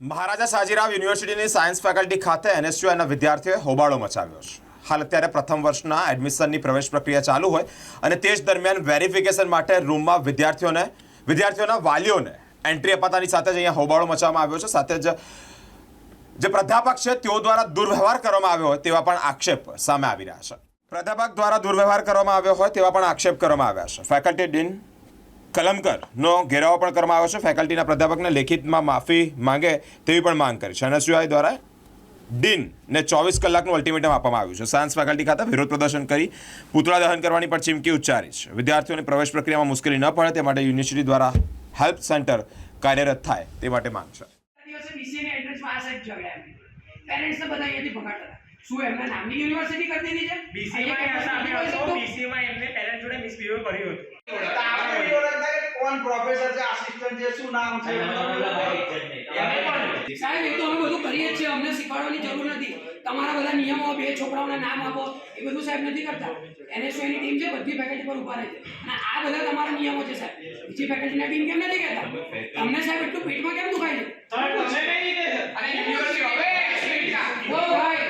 મહારાજા સાજીરાવ યુનિવર્સિટીની science faculty ખાતે એનએસયુઆઈના વિદ્યાર્થીઓએ હોબાળો મચાવ્યો છે. હાલ અત્યારે પ્રથમ વર્ષના એડમિશનની પ્રવેશ પ્રક્રિયા ચાલુ હોય અને તે જ દરમિયાન વેરિફિકેશન માટે રૂમમાં વિદ્યાર્થીઓને, વિદ્યાર્થીઓના વાલીઓને એન્ટ્રી અપાતાની સાથે જ અહીંયા હોબાળો મચાવવામાં આવ્યો છે. સાથે જ જે પ્રાધ્યાપક છે તેઓ દ્વારા દુર્વ્યવહાર કરવામાં આવ્યો હોય તેવા પણ આક્ષેપ સામે આવી રહ્યા છે. પ્રાધ્યાપક દ્વારા દુર્વ્યવહાર કરવામાં આવ્યો હોય તેવા પણ આક્ષેપ કરવામાં આવ્યા છે. ફેકલ્ટી ડીન કલમકરનો ઘેરાવો પણ કરવામાં આવ્યો છે. ફેકલ્ટીના પ્રાધ્યાપકને લેખિતમાં માફી માંગે તેવી પણ માંગ કરી છે. એનએસયુઆઈ દ્વારા ડીનને ચોવીસ કલાકનું અલ્ટિમેટમ આપવામાં આવ્યું છે. સાયન્સ ફેકલ્ટી ખાતે વિરોધ પ્રદર્શન કરી પુતળા દહન કરવાની પણ ચીમકી ઉચ્ચારી છે. વિદ્યાર્થીઓને પ્રવેશ પ્રક્રિયામાં મુશ્કેલી ન પડે તે માટે યુનિવર્સિટી દ્વારા હેલ્પ સેન્ટર કાર્યરત થાય તે માટે માંગ છે. દિવસે BCA ની entrance માં આ સાઈડ ઝઘડા એમ. Parents ને બધા અહીંયાથી ભગાડતા શું એમના નામની યુનિવર્સિટી કરી દીધી છે? બીસીમાં એમને પેરેન્ટ જોડે મિસબિહેવ કર્યું હતું તો આપણે video લગતા કે કોણ પ્રોફેસર છે આસિસ્ટન્ટ છે શું નામ છે સાહેબ એ તો અમે બધું કરીએ છીએ અમને શીખવાડવાની જરૂર નથી તમારા બધા નિયમો બે છોકરાઓના નામ આપો એ બધું સાહેબ નથી કરતા NSU એની ટીમ છે બધી ફેકલ્ટી પર ઊભા રહે છે અને આ બધા તમારા નિયમો છે સાહેબ બીજી ફેકલ્ટીના ટીમ કેમ નથી કહેતા તમને સાહેબ એટલું પેટમાં કેમ દુખાય છે અને યુનિવર્સિટી હવે ઓ ભાઈ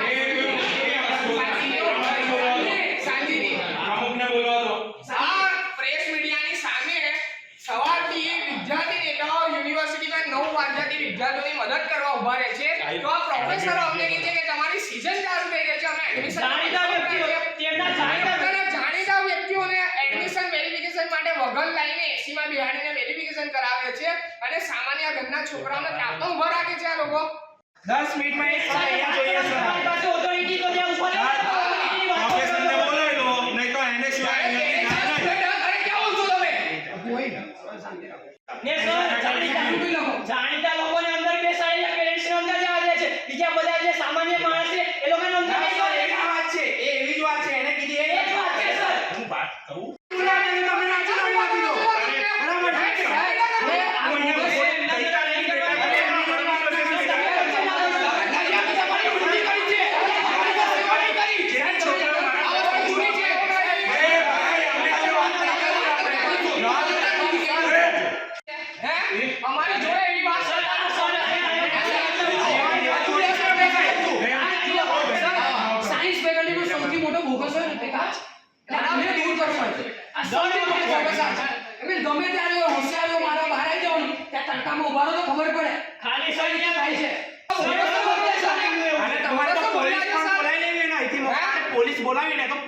શાંતિથી આ પ્રેસ મીડિયાની સામે સવારથી વિદ્યાર્થી નેતાઓ યુનિવર્સિટીમાં નવ વાગ્યાથી વિદ્યાર્થીઓની મદદ કરવા ઊભા રહે છે તો આ પ્રોફેસરો અમને કહે છે કે સીઝન ચાલુ થઈ ગઈ છે અમે એડમિશન જાણીતા વ્યક્તિઓ તેમના જાણીતા જાણીતા વ્યક્તિઓને એડમિશન વેરિફિકેશન માટે વગર લાઈને એસી માં બિહાડીને વેરિફિકેશન કરાવે છે. અને સામાન્ય ઘરના છોકરાઓને ત્યાં તો ઊભા રાખે છે આ લોકો. દસ મિનિટમાં એક સર અહીંયા જોઈએ સર તમારી પાસે authority તો ત્યાં ઊભા રહો. આમ ઊભા તો ખબર પડે. ખાલી સાઈડ થાય છે?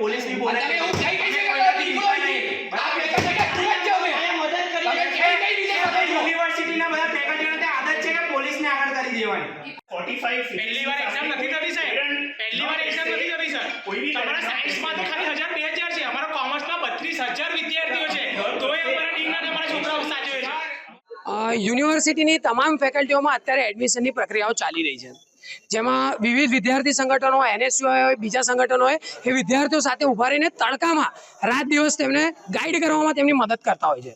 પોલીસ યુનિવર્સિટીના બધા ભેગા થઈને આદત છે કે પોલીસને આગળ કરી દેવાની. 45 પહેલી વાર એક્ઝામ નથી કરી સાહેબ. પહેલી વાર એક્ઝામ નથી કરી સર કોઈ બી તમારા ખાલી 1000 2000 યુનિવર્સિટીની તમામ ફેકલ્ટીઓમાં અત્યારે એડમિશનની પ્રક્રિયાઓ ચાલી રહી છે. જેમાં વિવિધ વિદ્યાર્થી સંગઠનો હોય એનએસયુઆઈ હોય બીજા સંગઠનો હોય, એ વિદ્યાર્થીઓ સાથે ઊભા રહીને તડકામાં રાત દિવસ તેમને ગાઈડ કરવામાં તેમની મદદ કરતા હોય છે.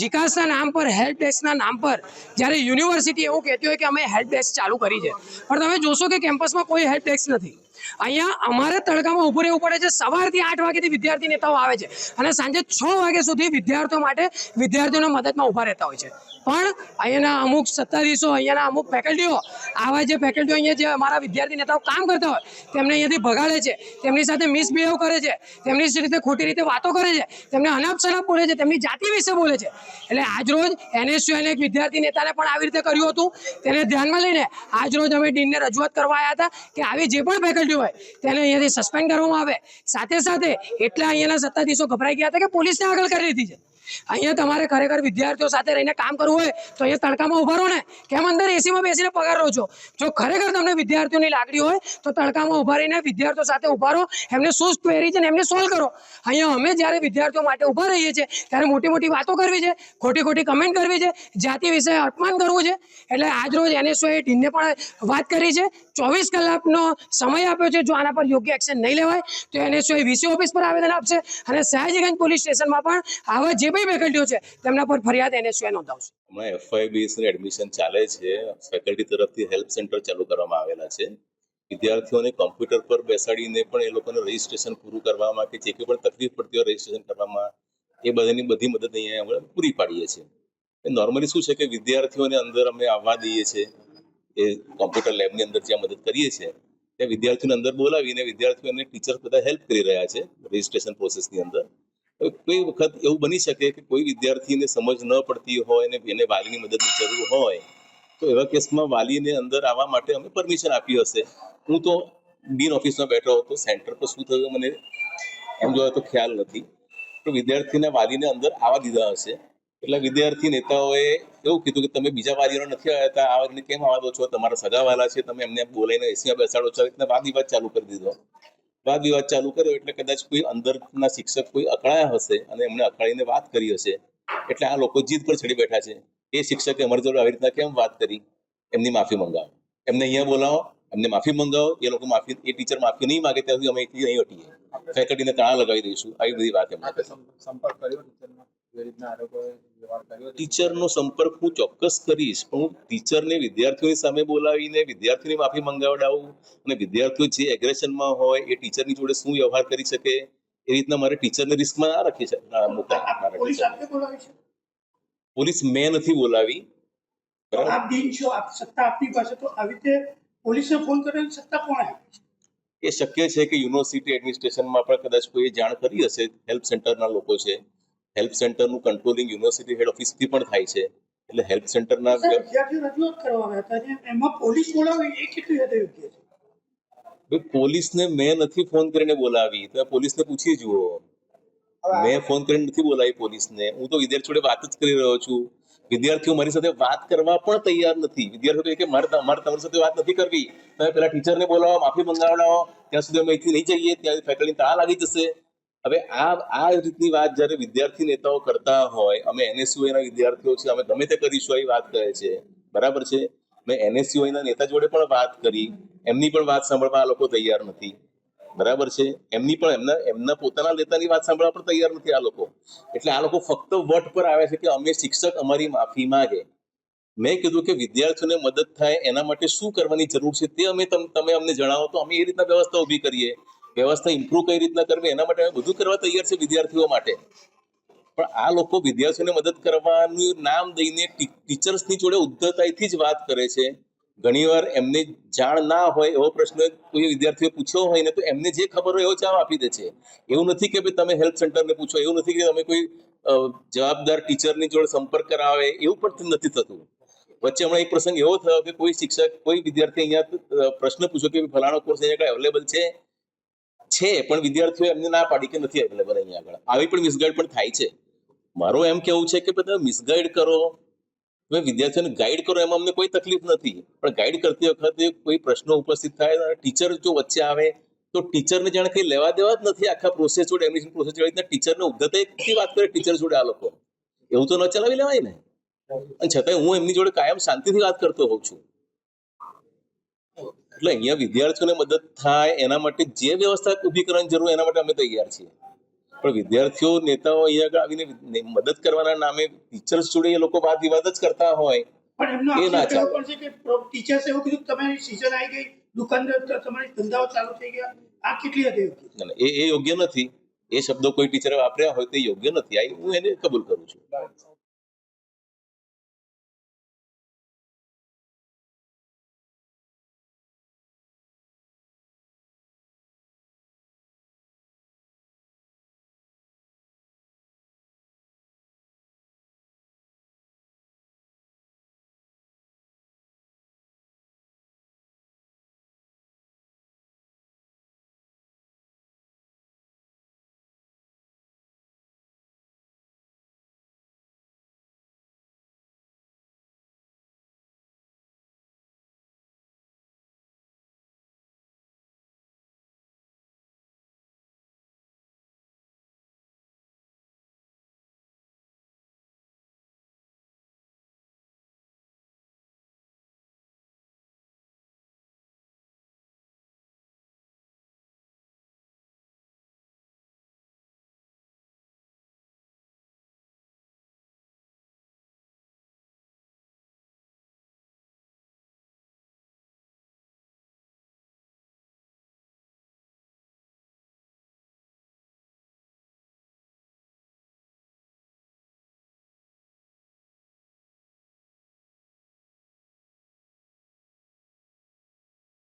જીકાસના નામ પર હેલ્પ ડેસ્કના નામ પર જ્યારે યુનિવર્સિટી એવું કહેતી હોય કે અમે હેલ્પ ડેસ્ક ચાલુ કરી છે. પણ તમે જોશો કે કેમ્પસમાં કોઈ હેલ્પ ડેસ્ક નથી. અહીંયા અમારે તડકામાં ઊભું રહેવું પડે છે. સવારથી આઠ વાગ્યાથી વિદ્યાર્થી નેતાઓ આવે છે અને સાંજે છ વાગ્યા સુધી વિદ્યાર્થીઓ માટે વિદ્યાર્થીઓના મદદમાં ઊભા રહેતા હોય છે. પણ અહીંયાના અમુક સત્તાધીશો, અહીંયાના અમુક ફેકલ્ટીઓ આવા જે ફેકલ્ટીઓ અહીંયા જે અમારા વિદ્યાર્થી નેતાઓ કામ કરતા હોય, તેમને અહીંયાથી ભગાડે છે, તેમની સાથે મિસબિહેવ કરે છે, તેમની રીતે ખોટી રીતે વાતો કરે છે, તેમને અનાપ બોલે છે, તેમની જાતિ વિશે બોલે છે. એટલે આજરોજ એનએસયુના એક વિદ્યાર્થી નેતાને પણ આવી રીતે કર્યું હતું. તેને ધ્યાનમાં લઈને આજરોજ અમે ડીનને રજૂઆત કરવા આવ્યા હતા કે આવી જે પણ ફેકલ્ટી હોય, તેને અહીંયાથી સસ્પેન્ડ કરવામાં આવે. સાથે સાથે એટલા અહીંયાના સત્તાધીશો ગભરાઈ ગયા હતા કે પોલીસને આગળ કરી દીધી છે. અહીંયા તમારે ખરેખર વિદ્યાર્થીઓ સાથે રહીને કામ કરવું હોય તો અહીંયા તડકામાં ઊભા રહો ને. કેમ અંદર એસીમાં બેસીને પગાર રહો છો? જો ખરેખર તમને વિદ્યાર્થીઓની લાગણી હોય તો તડકામાં ઊભા રહીને વિદ્યાર્થીઓ સાથે ઊભા રહો, એમને શું ક્વેરી છે ને એમને સોલ્વ કરો. અહીંયા અમે જ્યારે વિદ્યાર્થીઓ માટે ઊભા રહીએ છીએ ત્યારે મોટી મોટી વાતો કરવી છે, ખોટી ખોટી કમેન્ટ કરવી છે, જાતિ વિશે અપમાન કરવું છે. એટલે આજ રોજ એનએસઓએ ટીમને પણ વાત કરી છે. ચોવીસ કલાકનો સમય આપ્યો છે. જો આના પર યોગ્ય એક્શન નહીં લેવાય, તો એનએસઓએ વીસી ઓફિસ પર આવેદન આપશે અને સયાજીગંજ પોલીસ સ્ટેશનમાં પણ આવા જે પણ ફેકલ્ટીઓ છે, તેમના પર ફરિયાદ એનએસઓએ નોંધાવશે. હમણાં એફઆઈબીએસની એડમિશન ચાલે છે. ફેકલ્ટી તરફથી હેલ્પ સેન્ટર ચાલુ કરવામાં આવેલા છે. વિદ્યાર્થીઓને કોમ્પ્યુટર પર બેસાડીને પણ એ લોકોને રજીસ્ટ્રેશન પૂરું કરવામાં કે જે કંઈ પણ તકલીફ પડતી હોય રજીસ્ટ્રેશન કરવામાં, એ બધાની બધી મદદ અહીંયા અમે પૂરી પાડીએ છીએ. નોર્મલી શું છે કે વિદ્યાર્થીઓને અંદર અમે આવવા દઈએ છીએ. એ કોમ્પ્યુટર લેબની અંદર જ્યાં મદદ કરીએ છીએ, ત્યાં વિદ્યાર્થીઓને અંદર બોલાવીને વિદ્યાર્થીઓને ટીચર્સ બધા હેલ્પ કરી રહ્યા છે રજીસ્ટ્રેશન પ્રોસેસની અંદર. કોઈ વખત એવું બની શકે કે કોઈ વિદ્યાર્થીને સમજ ન પડતી હોય અને એને વાલીની મદદની જરૂર હોય, તો એવા કેસમાં વાલીને અંદર આવવા માટે અમે પરમિશન આપી હશે. હું તો ડીન ઓફિસમાં બેઠો હતો સેન્ટર પર શું થયું મને એમ જોવા તો ખ્યાલ નથી. તો વિદ્યાર્થીને વાલીને અંદર આવવા દીધા હશે. એટલે વિદ્યાર્થી નેતાઓએ એવું કીધું કે તમે બીજા વાલીઓ નથી આવ્યા આ કેમ આવવા દો છો? તમારા સગા વાલા છે, તમે એમને બોલાવીને એસીમાં બેસાડો છો. એટલે વાદ વિવાદ ચાલુ કરી દીધો. વાદ વિવાદ ચાલુ કર્યો એટલે કદાચ કોઈ અંદરના શિક્ષક કોઈ અકળાયા હશે અને એમણે અકળાઈને વાત કરી હશે. એટલે આ લોકો જીદ પર ચડી બેઠા છે. એ શિક્ષકે અમારી જોડે આવી રીતના કેમ વાત કરી? એમની માફી મંગાવો. એમને અહીંયા બોલાવો, એમને માફી મંગાવો. એ લોકો માફી, એ ટીચર માફી નહીં માગે ત્યાં સુધી અમે અહીંથી નહીં હટીએ. ફેકલ્ટીને તાળા લગાવી દઈશું. આવી બધી વાત એમણે સંપર્ક કર્યો ટીચરનો સંપર્ક હું ચોક્કસ કરીશ પણ હું ટીચરને વિદ્યાર્થીઓની સામે બોલાવીને વિદ્યાર્થીઓની માફી મંગાવડાવું અને વિદ્યાર્થીઓ જે એગ્રેશનમાં હોય એ ટીચરની જોડે શું વ્યવહાર કરી શકે એ રીતના મારે ટીચરને રિસ્કમાં ના રાખી મારા પોલીસ મેં નથી બોલાવી. આપ ડીન છો આપ સત્તા આપની પાસે તો આવી રીતે પોલીસને ફોન કરવાની સત્તા કોણે આપી છે? એ શક્ય છે કે યુનિવર્સિટી એડમિનિસ્ટ્રેશનમાં પણ કદાચ કોઈ જાણ કરી હશે હેલ્પ સેન્ટરના લોકો છે. હેલ્પ સેન્ટરનું કંટ્રોલિંગ યુનિવર્સિટી હેડ ઓફિસથી પણ થાય છે. એટલે હેલ્પ સેન્ટરના પોલીસને મેં નથી ફોન કરીને બોલાવી. તમે પોલીસને પૂછી જુઓ. મેં ફોન કરીને નથી બોલાવી પોલીસને. હું તો વિદ્યાર્થી જોડે વાત જ કરી રહ્યો છું. વિદ્યાર્થીઓ મારી સાથે વાત કરવા પણ તૈયાર નથી. વિદ્યાર્થીઓ કે મારે મારે તમારી સાથે વાત નથી કરવી. તમે પેલા ટીચરને બોલાવો માફી મંગાવડાવો. ત્યાં સુધી અમે અહીંથી નહીં જઈએ. ત્યાં ફેકલ્ટી તાળ લાગી જશે. હવે આ આ રીતની વાત જ્યારે વિદ્યાર્થી નેતાઓ કરતા હોય, અમે એનએસયુઆઈના વિદ્યાર્થીઓ છે અમે ગમે તે કરીશું એવી વાત કહે છે. બરાબર છે? મેં એનએસયુઆઈના નેતા જોડે પણ વાત કરી, એમની પણ વાત સાંભળવા આ લોકો તૈયાર નથી. બરાબર છે? એમની પણ, એમના એમના પોતાના નેતાની વાત સાંભળવા પણ તૈયાર નથી આ લોકો. એટલે આ લોકો ફક્ત વટ પર આવે છે કે અમે શિક્ષક અમારી માફી માંગે. મેં કીધું કે વિદ્યાર્થીઓને મદદ થાય, એના માટે શું કરવાની જરૂર છે તે અમે તમે અમને જણાવો, તો અમે એ રીતના વ્યવસ્થા ઊભી કરીએ. વ્યવસ્થા ઇમ્પ્રૂવ કઈ રીતના કરવી એના માટે અમે બધું કરવા તૈયાર છે વિદ્યાર્થીઓ માટે. પણ આ લોકો વિદ્યાર્થીઓને મદદ કરવાનું નામ દઈને ટીચર્સની જોડે ઉદ્ધતાઈથી જ વાત કરે છે. ઘણીવાર એમને જાણ ના હોય એવો પ્રશ્ન કોઈ વિદ્યાર્થીઓ પૂછ્યો હોય ને તો એમને જે ખબર હોય એવો જવાબ આપી દે છે. એવું નથી કે ભાઈ તમે હેલ્થ સેન્ટરને પૂછો, એવું નથી કે તમે કોઈ જવાબદાર ટીચરની જોડે સંપર્ક કરાવે, એવું પણ નથી થતું. વચ્ચે હમણાં એક પ્રસંગ એવો થયો કે કોઈ શિક્ષક, કોઈ વિદ્યાર્થી અહીંયા પ્રશ્ન પૂછ્યો કે ફલાણો કોર્સ અહીંયા આગળ અવેલેબલ છે? છે, પણ વિદ્યાર્થીઓ એમને ના પાડી કે નથી અવેલેબલ અહીંયા આગળ. આવી પણ મિસગાઈડ પણ થાય છે. મારું એમ કેવું છે કે તમે મિસગાઈડ કરો. તમે વિદ્યાર્થીઓને ગાઈડ કરો, એમાં અમને કોઈ તકલીફ નથી. પણ ગાઈડ કરતી વખતે કોઈ પ્રશ્નો ઉપસ્થિત થાય અને ટીચર જો વચ્ચે આવે, તો ટીચરને જાણે કઈ લેવા દેવા જ નથી આખા પ્રોસેસ જોડે એડમિશન પ્રોસેસ જોડે. ટીચરને ઉદ્ધતાઈથી વાત કરે ટીચર જોડે આ લોકો. એવું તો ન ચલાવી લેવાય ને? અને છતાંય હું એમની જોડે કાયમ શાંતિથી વાત કરતો હોઉં છું. એટલે અહીંયા વિદ્યાર્થીઓને મદદ થાય એના માટે જે વ્યવસ્થા ઊભી કરવાની જરૂર એના માટે અમે તૈયાર છીએ. પણ વિદ્યાર્થીઓ નેતાઓ અહીંયા આવીને મદદ કરવાના નામે ટીચર્સ જોડે એ લોકો વાદ વિવાદ જ કરતા હોય. એ ના ચાલે. પણ છે કે ટીચર્સ એવું કીધું તમારી સિઝન આવી ગઈ દુકાનદાર તમારી ધંધાઓ ચાલુ થઈ ગયા. આ કેટલી હદે યોગ્ય? એ એ યોગ્ય નથી. એ શબ્દો કોઈ ટીચરે વાપર્યા હોય તો યોગ્ય નથી. આ હું એને કબૂલ કરું છું.